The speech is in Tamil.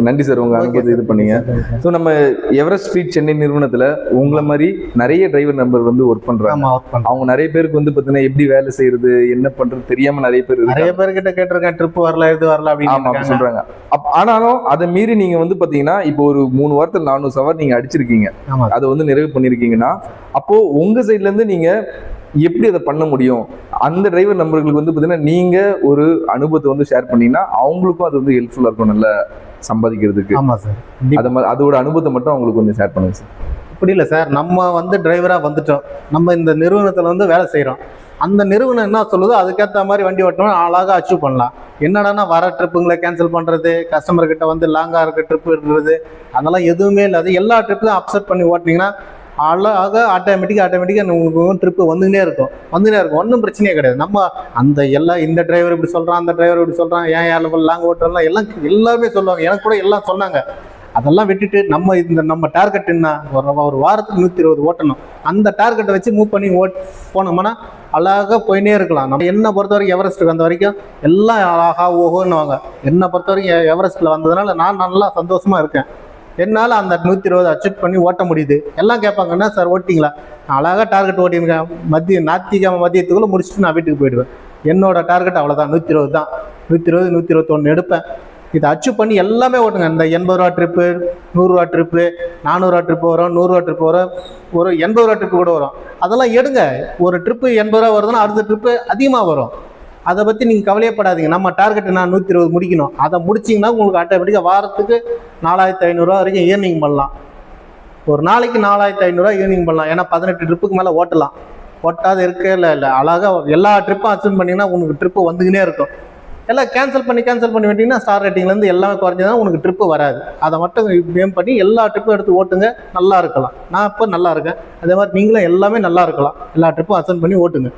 நன்றி சார் உங்க அனுபவத்தை இது பண்ணீங்க. ஸோ நம்ம எவரெஸ்ட் ஸ்ட்ரீட் சென்னை நிறுவனத்துல உங்களை மாதிரி நிறைய டிரைவர் நம்பர் வந்து ஒர்க் பண்றாங்க. அவங்க நிறைய பேருக்கு வந்து பாத்தீங்கன்னா எப்படி வேலை செய்யறது என்ன பண்றது தெரியாம நிறைய பேர். நிறைய பேர்கிட்ட கேட்டிருக்கேன் ட்ரிப் வரல இது வரல அப்படின்னு சொல்றாங்க. அப்- ஆனாலும் அதை மீறி நீங்க வந்து பாத்தீங்கன்னா இப்போ ஒரு மூணு வாரத்துல நானூறு சவர் நீங்க அடிச்சிருக்கீங்க. அதை வந்து நிறைவு பண்ணிருக்கீங்கன்னா அப்போ உங்க சைட்ல இருந்து நீங்க எப்படி அதை பண்ண முடியும்? அந்த டிரைவர் நம்பர்களுக்கு வந்து பாத்தீங்கன்னா நீங்க ஒரு அனுபவத்தை வந்து ஷேர் பண்ணீங்கன்னா அவங்களுக்கும் அது வந்து ஹெல்ப்ஃபுல்லா இருக்கும் நல்லா சம்பாதிக்கிறதுக்கு. ஆமா சார் அது மாதிரி அதோட அனுபவத்தை மட்டும் அவங்களுக்கு கொஞ்சம் ஷேர் பண்ணுங்க சார் அப்படி இல்லை சார் நம்ம வந்து டிரைவராக வந்துட்டோம். நம்ம இந்த நிறுவனத்தில் வந்து வேலை செய்கிறோம் அந்த நிறுவனம் என்ன சொல்லுதோ அதுக்கேற்ற மாதிரி வண்டி ஓட்டணும் அழகாக அச்சீவ் பண்ணலாம். என்னடான்னா வர ட்ரிப்புங்களை கேன்சல் பண்ணுறது கஸ்டமர் கிட்ட வந்து லாங்காக இருக்க ட்ரிப் இருக்கிறது அதெல்லாம் எதுவுமே இல்லாது எல்லா ட்ரிப்பையும் அப்செட் பண்ணி ஓட்டினீங்கன்னா அழகாக ஆட்டோமேட்டிக்காக ஆட்டோமேட்டிக்காக உங்களுக்கு ட்ரிப்பு வந்துனே இருக்கும். வந்துனே இருக்கும். ஒன்றும் பிரச்சனையே கிடையாது. நம்ம அந்த எல்லாம் இந்த டிரைவர் இப்படி சொல்கிறான் அந்த டிரைவர் இப்படி சொல்கிறான் ஏன் ஏன் லாங் ஓட்டலாம் எல்லாம் எல்லாருமே சொல்லுவாங்க. எனக்கு கூட எல்லாம் சொன்னாங்க. அதெல்லாம் விட்டுட்டு நம்ம இந்த நம்ம டார்கெட் என்ன? ஒரு ஒரு வாரத்துக்கு நூற்றி இருபது ஓட்டணும். அந்த டார்கெட்டை வச்சு மூவ் பண்ணி ஓட் போனோம்னா அழகாக போயினே இருக்கலாம். நம்ம என்னை பொறுத்த வரைக்கும் எவரெஸ்ட்டுக்கு வந்த வரைக்கும் எல்லாம் அழகா ஓஹோன்னுவாங்க. என்னை பொறுத்த வரைக்கும் எவரெஸ்ட்டில் வந்ததுனால நான் நல்லா சந்தோஷமாக இருக்கேன். என்னால் அந்த நூற்றி இருபது அச்சீவ் பண்ணி ஓட்ட முடியுது. எல்லாம் கேட்பாங்கன்னா சார் ஓட்டிங்களா நான் அழகாக டார்கெட் ஓட்டியிருக்கேன். மதியம் ஞாயிற்றுக்கிழமை மதியத்துக்குள்ளே முடிச்சுட்டு நான் வீட்டுக்கு போயிடுவேன். என்னோட டார்கெட் அவ்வளோதான் நூற்றி இருபது தான். நூற்றி இருபது நூற்றி இருபத்தொன்று எடுப்பேன். இதை அச்சீவ் பண்ணி எல்லாமே ஓட்டுங்க. இந்த எண்பது ரூபா ட்ரிப்பு நூறுரூவா ட்ரிப்பு நானூறுரூவா ட்ரிப்பு வரும் நூறுரூவா ட்ரிப்பு வரும் ஒரு எண்பது ரூபா ட்ரிப்பு கூட வரும். அதெல்லாம் எடுங்க. ஒரு ட்ரிப்பு எண்பது ரூபா வருதுன்னா அடுத்த ட்ரிப்பு அதிகமாக வரும். அதை பற்றி நீங்கள் கவலையப்படாதீங்க நம்ம டார்கெட் நான் நூற்றி இருபது முடிக்கணும். அதை முடிச்சிங்கன்னா உங்களுக்கு ஆட்டோமேட்டிக்காக வாரத்துக்கு நாலாயிரத்தி ஐநூறுரூவா வரைக்கும் ஏர்னிங் பண்ணலாம். ஒரு நாளைக்கு நாலாயிரத்தி ஐநூறுரூவா ஏர்னிங் பண்ணலாம். ஏன்னா பதினெட்டு ட்ரிப்புக்கு மேலே ஓட்டலாம். ஓட்டாத இருக்கே இல்லை இல்லை. அழகாக எல்லா ட்ரிப்பும் அச்சீவ் பண்ணிங்கன்னா உங்களுக்கு ட்ரிப்பு வந்துக்கினே இருக்கும். எல்லாம் கேன்சல் பண்ணி கேன்சல் பண்ணி விட்டிங்கன்னா ஸ்டார் ரேட்டிங்லேருந்து எல்லாமே குறைஞ்சதுனா உனக்கு ட்ரிப்பு வராது. அதை மட்டும் மேம் பண்ணி எல்லா ட்ரிப்பும் எடுத்து ஓட்டுங்க நல்லா இருக்கலாம். நான் இப்போ நல்லா இருக்கேன். அதே மாதிரி நீங்களும் எல்லாமே நல்லா இருக்கலாம். எல்லா ட்ரிப்பும் அசன் பண்ணி ஓட்டுங்க.